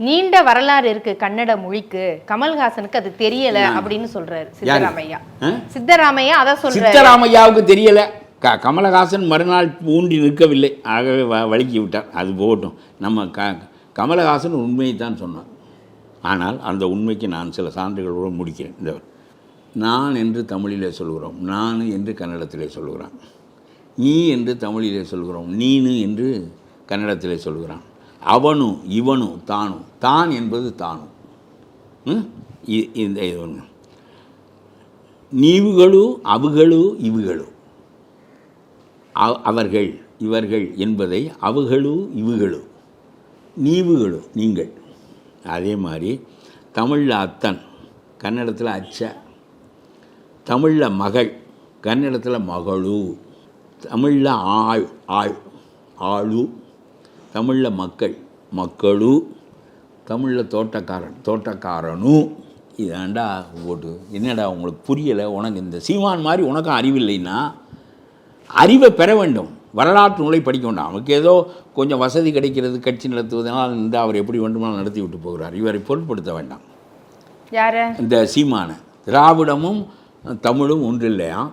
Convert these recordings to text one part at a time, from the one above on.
நீண்ட வரலாறு இருக்கு கன்னட மொழிக்கு. கமல்ஹாசனுக்கு அது தெரியல அப்படின்னு சொல்றாரு சித்தராமையா? சித்தராமையா அதான் சொல்றாரு. சித்தராமையாவுக்கு தெரியல. க கமலஹாசன் மறுநாள் ஊன்றி நிற்கவில்லை. ஆகவே வ வழுக்கி விட்டார். அது போகட்டும். நம்ம க கமலஹாசன் உண்மையை தான் சொன்னார் ஆனால் அந்த உண்மைக்கு நான் சில சான்றுகளோடு முடிக்கிறேன். இந்த நான் என்று தமிழிலே சொல்கிறோம். நான் என்று கன்னடத்திலே சொல்கிறான். நீ என்று தமிழிலே சொல்கிறோம். நீனு என்று கன்னடத்திலே சொல்கிறான். அவனு இவனு தானு. தான் என்பது தானு. இ- இந்த இது ஒன்று நீவுகளு அவுகளு இவுகளு. அவர்கள் இவர்கள் என்பதை அவுகளு இவுகளு. நீவுகளு நீங்கள். அதே மாதிரி தமிழில் அத்தன் கன்னடத்தில் அச்ச. தமிழில் மகள் கன்னடத்தில் மகளு. தமிழில் ஆள் ஆள் ஆளு. தமிழில் மக்கள் மக்களு தமிழில் தோட்டக்காரன் தோட்டக்காரனு. இதாண்டா ஓட்டு. என்னடா உங்களுக்கு புரியலை? உனக்கு இந்த சீமான் மாதிரி உனக்கும் அறிவில்லைன்னா அறிவை பெற வேண்டும். வரலாற்று நூலை படிக்க வேண்டாம். அவனுக்கு ஏதோ கொஞ்சம் வசதி கிடைக்கிறது கட்சி நடத்துவதனால் இந்த அவர் எப்படி வேண்டுமானாலும் நடத்தி விட்டு போகிறார். இவரை பொருட்படுத்த வேண்டாம். யார? இந்த சீமான. திராவிடமும் தமிழும் ஒன்றில்லையாம்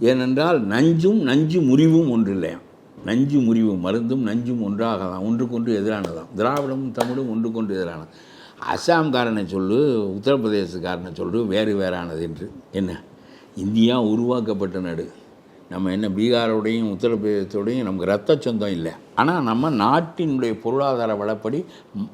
ஏனென்றால் நஞ்சும் நஞ்சு முறிவும் ஒன்றில்லையாம் நஞ்சு முறிவு மருந்தும் நஞ்சும் ஒன்றாகலாம் ஒன்றுக்கொன்று எதிரானதாம். திராவிடமும் தமிழும் ஒன்றுக்கொன்று எதிரானது. அஸ்ஸாம்காரனை சொல்லு உத்தரப்பிரதேசக்காரனை சொல்லு வேறு வேறானது என்று. என்ன? இந்தியா உருவாக்கப்பட்ட நாடு. நம்ம என்ன பீகாரோடையும் உத்தரப்பிரதேசத்தோடையும் நமக்கு ரத்த சொந்தம் இல்லை. ஆனால் நம்ம நாட்டினுடைய பொருளாதார வளப்படி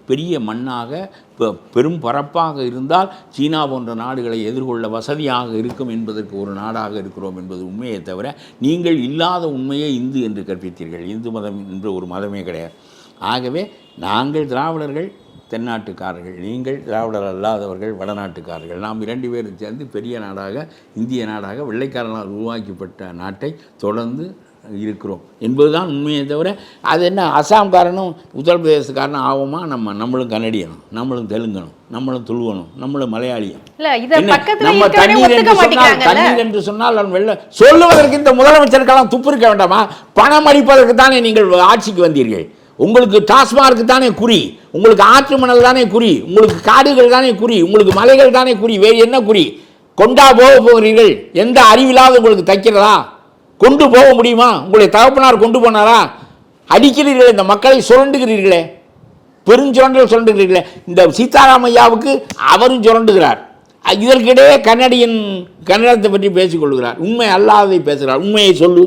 பெரிய மண்ணாக பெ- பெரும் பரப்பாக இருந்தால் சீனா போன்ற நாடுகளை எதிர்கொள்ள வசதியாக இருக்கும் என்பதற்கு ஒரு நாடாக இருக்கிறோம் என்பது உண்மையை தவிர நீங்கள் இல்லாத உண்மையை இந்து என்று கற்பித்தீர்கள். இந்து மதம் என்று ஒரு மதமே கிடையாது. ஆகவே நாங்கள் திராவிடர்கள் தென்னாட்டுக்காரர்கள் நீங்கள் திராவிடர் அல்லாதவர்கள் வடநாட்டுக்காரர்கள். நாம் இரண்டு பேரும் சேர்ந்து பெரிய நாடாக இந்திய நாடாக வெள்ளைக்காரனால் உருவாக்கப்பட்ட நாட்டை தொடர்ந்து இருக்கிறோம். என்பதுதான் உண்மையை தவிர அது என்ன அசாம்காரனும் உத்தரப்பிரதேசக்காரனும் ஆகுமா? நம்ம நம்மளும் கன்னடியனும் நம்மளும் தெலுங்கனும் நம்மளும் துளுவனும் நம்மளும் மலையாளியும். நம்ம தண்ணீர் என்று சொன்னால் தண்ணீர் என்று சொன்னால் நான் வெள்ள சொல்லுவதற்கு இந்த முதலமைச்சருக்கெல்லாம் துப்பு இருக்க வேண்டாமா? பணம் அளிப்பதற்கு தானே நீங்கள் ஆட்சிக்கு வந்தீர்கள். உங்களுக்கு டாஸ்மார்க்கு தானே குறி உங்களுக்கு ஆற்று மணல் தானே குறி உங்களுக்கு காடுகள் தானே குறி உங்களுக்கு மலைகள் தானே குறி வேறு என்ன குறி? கொண்டா போக போகிறீர்கள் எந்த அறிவில்லாத உங்களுக்கு தைக்கிறதா? கொண்டு போக முடியுமா? உங்களை தகப்பனார் கொண்டு போனாரா? அடிக்கிறீர்களே இந்த மக்களை சுரண்டுகிறீர்களே பெருஞ்சுரண்டல் சுரண்டுகிறீர்களே. இந்த சீதாராமையாவுக்கு அவரும் சுரண்டுகிறார். இதற்கிடையே கன்னடியன் கன்னடத்தை பற்றி பேசிக்கொள்கிறார் உண்மை அல்லாததை பேசுகிறார். உண்மையை சொல்லு.